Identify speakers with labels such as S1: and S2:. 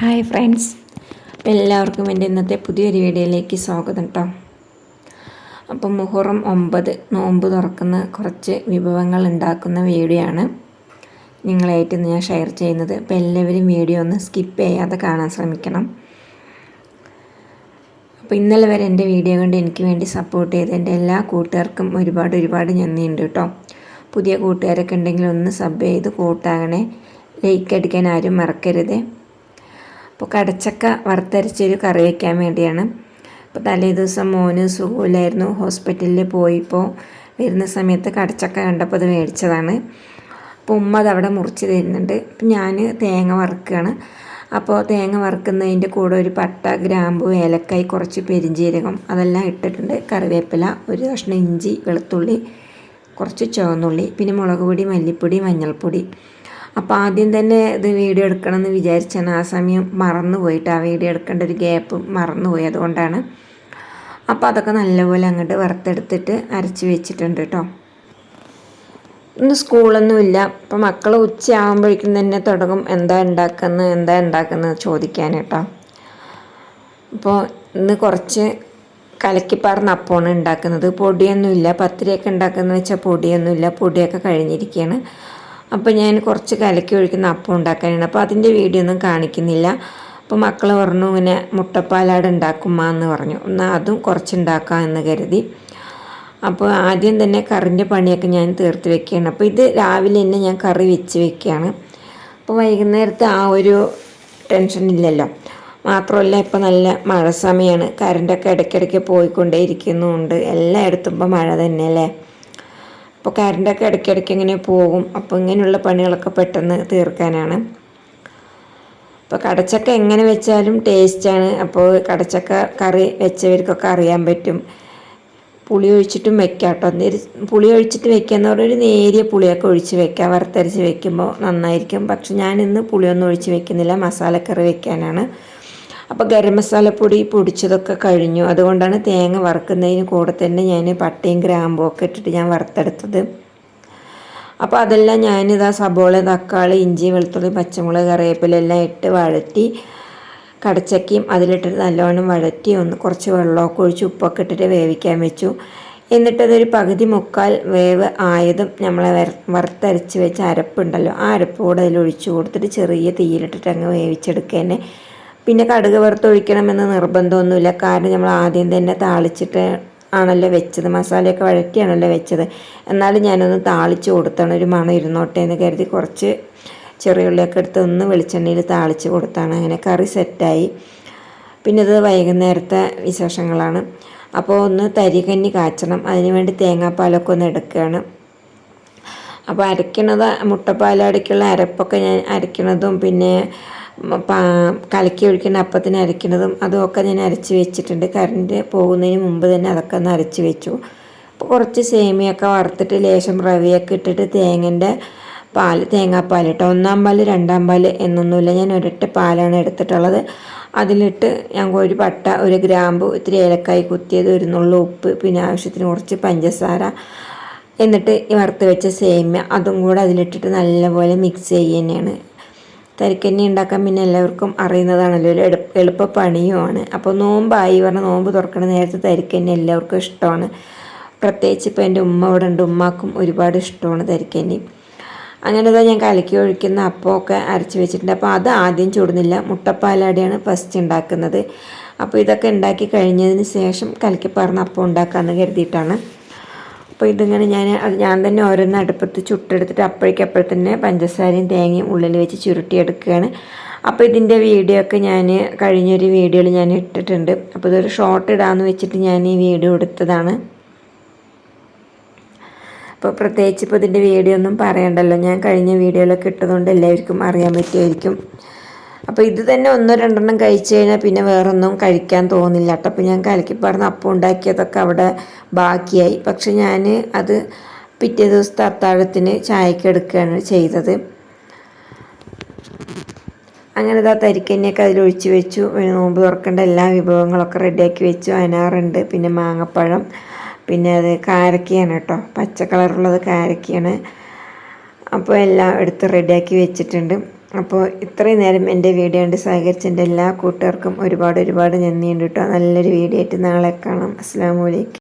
S1: Hi friends. എല്ലാവർക്കും എന്റെ ഇന്നത്തെ പുതിയൊരു വീഡിയോയിലേക്ക് സ്വാഗതം കേട്ടോ അപ്പം മുഹറം ഒമ്പത് നോമ്പ് തുറക്കുന്ന കുറച്ച് വിഭവങ്ങൾ ഉണ്ടാക്കുന്ന വീഡിയോ ആണ് നിങ്ങളായിട്ട് ഞാൻ ഷെയർ ചെയ്യുന്നത്. അപ്പോൾ എല്ലാവരും വീഡിയോ ഒന്ന് സ്കിപ്പ് ചെയ്യാതെ കാണാൻ ശ്രമിക്കണം. അപ്പോൾ ഇന്നലെ വരെ എന്റെ വീഡിയോ കൊണ്ട് എനിക്ക് വേണ്ടി സപ്പോർട്ട് ചെയ്ത് എന്റെ എല്ലാ കൂട്ടുകാർക്കും ഒരുപാട് ഒരുപാട് നന്ദിയുണ്ട് കേട്ടോ പുതിയ കൂട്ടുകാരൊക്കെ ഉണ്ടെങ്കിൽ ഒന്ന് സബ് ചെയ്ത് കൂട്ടാകണേ. ലൈക്ക് അടിക്കാൻ ആരും മറക്കരുത്. അപ്പോൾ കടച്ചക്ക വറുത്തരച്ചൊരു കറി വയ്ക്കാൻ വേണ്ടിയാണ്. അപ്പോൾ തലേ ദിവസം മോന് സുഖമില്ലായിരുന്നു. ഹോസ്പിറ്റലിൽ പോയിപ്പോൾ വരുന്ന സമയത്ത് കടച്ചക്ക കണ്ടപ്പോൾ അത് മേടിച്ചതാണ്. അപ്പോൾ ഉമ്മ അത് അവിടെ മുറിച്ച് തരുന്നുണ്ട്. അപ്പം ഞാൻ തേങ്ങ വറുക്കുകയാണ് അപ്പോൾ തേങ്ങ വറുക്കുന്നതിന്റെ കൂടെ ഒരു പട്ട ഗ്രാമ്പു ഏലക്കായി കുറച്ച് പെരിഞ്ജീരകം അതെല്ലാം ഇട്ടിട്ടുണ്ട്. കറിവേപ്പില ഒരു കഷ്ണം ഇഞ്ചി വെളുത്തുള്ളി കുറച്ച് ചുവന്നുള്ളി പിന്നെ മുളക് പൊടി മല്ലിപ്പൊടി മഞ്ഞൾപ്പൊടി. അപ്പോൾ ആദ്യം തന്നെ ഇത് വീഡിയോ എടുക്കണം എന്ന് വിചാരിച്ചാണ്. ആ സമയം മറന്നു പോയിട്ട് ആ വീഡിയോ എടുക്കേണ്ട ഒരു ഗ്യാപ്പ് മറന്നു പോയി അതുകൊണ്ടാണ്. അപ്പോൾ അതൊക്കെ നല്ലപോലെ അങ്ങോട്ട് വറുത്തെടുത്തിട്ട് അരച്ച് വെച്ചിട്ടുണ്ട് കേട്ടോ ഇന്ന് സ്കൂളൊന്നുമില്ല അപ്പോൾ മക്കൾ ഉച്ചയാകുമ്പോഴേക്കും തന്നെ തുടങ്ങും. എന്താ ഉണ്ടാക്കുന്നത് എന്താ ഉണ്ടാക്കുന്നത് ചോദിക്കാൻ കേട്ടോ അപ്പോൾ ഇന്ന് കുറച്ച് കലക്കിപ്പാർന്ന അപ്പമാണ് ഉണ്ടാക്കുന്നത്. പൊടിയൊന്നുമില്ല. പത്തിരിയൊക്കെ ഉണ്ടാക്കുന്നത് വെച്ചാൽ പൊടിയൊന്നുമില്ല. പൊടിയൊക്കെ കഴിഞ്ഞിരിക്കുകയാണ് അപ്പോൾ ഞാൻ കുറച്ച് കലക്കി ഒഴിക്കുന്ന അപ്പം ഉണ്ടാക്കാനാണ്. അപ്പോൾ അതിന്റെ വീഡിയോ ഒന്നും കാണിക്കുന്നില്ല. അപ്പോൾ മക്കൾ പറഞ്ഞു ഇങ്ങനെ മുട്ടപ്പാലാട് ഉണ്ടാക്കുമ്മ എന്ന് പറഞ്ഞു. എന്നാൽ അതും കുറച്ചുണ്ടാക്കാം എന്ന് കരുതി. അപ്പോൾ ആദ്യം തന്നെ കറിന്റെ പണിയൊക്കെ ഞാൻ തീർത്ത് വെക്കുകയാണ്. അപ്പോൾ ഇത് രാവിലെ തന്നെ ഞാൻ കറി വെച്ച് വെക്കുകയാണ്. അപ്പോൾ വൈകുന്നേരത്തെ ആ ഒരു ടെൻഷൻ ഇല്ലല്ലോ. മാത്രമല്ല ഇപ്പോൾ നല്ല മഴ സമയമാണ് കറണ്ടൊക്കെ ഇടയ്ക്കിടയ്ക്ക് പോയിക്കൊണ്ടേ ഇരിക്കുന്നുമുണ്ട് എല്ലായിടത്തും ഇപ്പോൾ മഴ തന്നെയല്ലേ അപ്പോൾ കറണ്ടൊക്കെ ഇടയ്ക്കിടയ്ക്ക് ഇങ്ങനെ പോകും. അപ്പോൾ ഇങ്ങനെയുള്ള പണികളൊക്കെ പെട്ടെന്ന് തീർക്കാനാണ്. അപ്പോൾ കടച്ചക്ക എങ്ങനെ വെച്ചാലും ടേസ്റ്റാണ് അപ്പോൾ കടച്ചക്ക കറി വെച്ചവർക്കൊക്കെ അറിയാൻ പറ്റും. പുളി ഒഴിച്ചിട്ടും വെക്കാം കേട്ടോ പുളി ഒഴിച്ചിട്ട് വെക്കുക എന്ന് പറഞ്ഞാൽ ഒരു നേരിയ പുളിയൊക്കെ ഒഴിച്ച് വെക്കാം. വറുത്തരച്ച് വെക്കുമ്പോൾ നന്നായിരിക്കും. പക്ഷെ ഞാൻ ഇന്ന് പുളിയൊന്നും ഒഴിച്ച് വെക്കുന്നില്ല. മസാലക്കറി വെക്കാനാണ്. അപ്പോൾ ഗരം മസാലപ്പൊടി പൊടിച്ചതൊക്കെ കഴിഞ്ഞു. അതുകൊണ്ടാണ് തേങ്ങ വറുക്കുന്നതിന് കൂടെ തന്നെ ഞാൻ പട്ടയും ഗ്രാമ്പും ഒക്കെ ഇട്ടിട്ട് ഞാൻ വറുത്തെടുത്തത്. അപ്പോൾ അതെല്ലാം ഞാനിതാ സബോള തക്കാളി ഇഞ്ചി വെളുത്തുള്ളി പച്ചമുളക് കറിവേപ്പില എല്ലാം ഇട്ട് വഴറ്റി കടച്ചക്കയും അതിലിട്ടിട്ട് നല്ലവണ്ണം വഴറ്റി ഒന്ന് കുറച്ച് വെള്ളമൊക്കെ ഒഴിച്ച് ഉപ്പൊക്കെ ഇട്ടിട്ട് വേവിക്കാൻ വെച്ചു. എന്നിട്ടതൊരു പകുതി മുക്കാൽ വേവ് ആയതും നമ്മളെ വറുത്തരച്ച് വെച്ച അരപ്പുണ്ടല്ലോ ആ അരപ്പ് കൂടെ അതിൽ ഒഴിച്ചു കൊടുത്തിട്ട് ചെറിയ തീയിലിട്ടിട്ട് അങ്ങ് വേവിച്ചെടുക്കുക പിന്നെ കടുക് വറുത്തൊഴിക്കണമെന്ന് നിർബന്ധമൊന്നുമില്ല. കാരണം നമ്മൾ ആദ്യം തന്നെ താളിച്ചിട്ട് ആണല്ലോ വെച്ചത്. മസാലയൊക്കെ വഴറ്റിയാണല്ലോ വെച്ചത്. എന്നാലും ഞാനൊന്ന് താളിച്ച് കൊടുത്താണ്. ഒരു മണം ഇരുന്നോട്ടെ എന്ന് കരുതി കുറച്ച് ചെറിയ ഉള്ളിയൊക്കെ എടുത്ത് ഒന്ന് വെളിച്ചെണ്ണയിൽ താളിച്ച് കൊടുത്താണ്. അങ്ങനെ കറി സെറ്റായി. പിന്നെ ഇത് വൈകുന്നേരത്തെ വിശേഷങ്ങളാണ്. അപ്പോൾ ഒന്ന് തരികഞ്ഞി കാച്ചണം. അതിന് വേണ്ടി തേങ്ങാപ്പാലൊക്കെ ഒന്ന് എടുക്കുകയാണ്. അപ്പോൾ അരയ്ക്കണത് മുട്ടപ്പാലടയ്ക്കുള്ള അരപ്പൊക്കെ ഞാൻ അരയ്ക്കണതും പിന്നെ കലക്കി ഒഴിക്കുന്ന അപ്പത്തിന് അരയ്ക്കുന്നതും അതുമൊക്കെ ഞാൻ അരച്ച് വെച്ചിട്ടുണ്ട്. കറണ്ട് പോകുന്നതിന് മുമ്പ് തന്നെ അതൊക്കെ ഒന്ന് അരച്ച് വെച്ചു. അപ്പോൾ കുറച്ച് സേമിയൊക്കെ വറുത്തിട്ട് ലേശം റവിയൊക്കെ ഇട്ടിട്ട് തേങ്ങന്റെ പാൽ തേങ്ങാപ്പാൽ ഇട്ടോ. ഒന്നാം പാൽ രണ്ടാം പാൽ എന്നൊന്നുമില്ല. ഞാൻ ഒരിട്ട് പാലാണ് എടുത്തിട്ടുള്ളത്. അതിലിട്ട് ഞാൻ ഒരു പട്ട ഒരു ഗ്രാമ്പു ഇത്തിരി ഏലക്കായി കുത്തിയത് ഒരു ഉപ്പ് പിന്നെ ആവശ്യത്തിന് കുറച്ച് പഞ്ചസാര എന്നിട്ട് വറുത്ത് വെച്ച സേമ്യ അതും കൂടെ അതിലിട്ടിട്ട് നല്ലപോലെ മിക്സ് ചെയ്യുന്നതാണ് തരിക്കഞ്ഞി ഉണ്ടാക്കാൻ പിന്നെ എല്ലാവർക്കും അറിയുന്നതാണല്ലോ. ഒരു എളുപ്പ പണിയുമാണ്. അപ്പോൾ നോമ്പായി പറഞ്ഞാൽ നോമ്പ് തുറക്കണ നേരത്തെ തരിക്കഞ്ഞി എല്ലാവർക്കും ഇഷ്ടമാണ്. പ്രത്യേകിച്ച് ഇപ്പോൾ എന്റെ ഉമ്മ ഇവിടെ ഉണ്ട്. ഉമ്മാക്കും ഒരുപാട് ഇഷ്ടമാണ് തരിക്കഞ്ഞി. അങ്ങനെ ഞാൻ കലക്കി ഒഴിക്കുന്ന അപ്പമൊക്കെ അരച്ച് വെച്ചിട്ടുണ്ട്. അപ്പോൾ അത് ആദ്യം ചൂടുന്നില്ല. മുട്ടപ്പാലാടിയാണ് ഫസ്റ്റ് ഉണ്ടാക്കുന്നത്. അപ്പോൾ ഇതൊക്കെ ഉണ്ടാക്കി കഴിഞ്ഞതിന് ശേഷം കലക്കി പറഞ്ഞ അപ്പം ഉണ്ടാക്കാമെന്ന് കരുതിയിട്ടാണ്. അപ്പോൾ ഇതിങ്ങനെ ഞാൻ ഞാൻ തന്നെ ഓരോന്ന് അടുപ്പത്ത് ചുട്ടെടുത്തിട്ട് അപ്പോഴേക്കപ്പോൾ തന്നെ പഞ്ചസാരയും തേങ്ങയും ഉള്ളിൽ വെച്ച് ചുരുട്ടിയെടുക്കുകയാണ്. അപ്പോൾ ഇതിന്റെ വീഡിയോ ഒക്കെ ഞാൻ കഴിഞ്ഞൊരു വീഡിയോയിൽ ഞാൻ ഇട്ടിട്ടുണ്ട്. അപ്പോൾ ഇതൊരു ഷോർട്ട് ഇടാമെന്ന് വെച്ചിട്ട് ഞാൻ ഈ വീഡിയോ എടുത്തതാണ്. അപ്പോൾ പ്രത്യേകിച്ച് ഇപ്പോൾ ഇതിന്റെ വീഡിയോ ഒന്നും പറയണ്ടല്ലോ. ഞാൻ കഴിഞ്ഞ വീഡിയോയിലൊക്കെ ഇട്ടതുകൊണ്ട് എല്ലാവർക്കും അറിയാൻ പറ്റുമായിരിക്കും. അപ്പോൾ ഇത് തന്നെ ഒന്നോ രണ്ടെണ്ണം കഴിച്ചു കഴിഞ്ഞാൽ പിന്നെ വേറൊന്നും കഴിക്കാൻ തോന്നില്ല. കേട്ടോ അപ്പോൾ ഞാൻ കലക്കിപ്പാടുന്ന അപ്പം ഉണ്ടാക്കിയതൊക്കെ അവിടെ ബാക്കിയായി. പക്ഷെ ഞാൻ അത് പിറ്റേ ദിവസത്തെ അത്താഴത്തിന് ചായക്ക് എടുക്കുകയാണ് ചെയ്തത്. അങ്ങനെ ഇതാ തരിക്കന്നെയൊക്കെ അതിലൊഴിച്ച് വെച്ചു. നോമ്പ് തുറക്കേണ്ട എല്ലാ വിഭവങ്ങളൊക്കെ റെഡിയാക്കി വെച്ചു. അനാറുണ്ട് പിന്നെ മാങ്ങപ്പഴം പിന്നെ അത് കാരക്കയാണ് കേട്ടോ. പച്ച കളറുള്ളത് കാരക്കയാണ്. അപ്പോൾ എല്ലാം എടുത്ത് റെഡിയാക്കി വെച്ചിട്ടുണ്ട്. അപ്പോൾ ഇത്രയും നേരം എന്റെ വീഡിയോ കണ്ട് സഹകരിച്ച എന്റെ എല്ലാ കൂട്ടുകാർക്കും ഒരുപാട് ഒരുപാട് നന്ദിയുണ്ട് കേട്ടോ. നല്ലൊരു വീഡിയോ ആയിട്ട് നാളെ കാണാം. അസ്സാം വലൈക്കും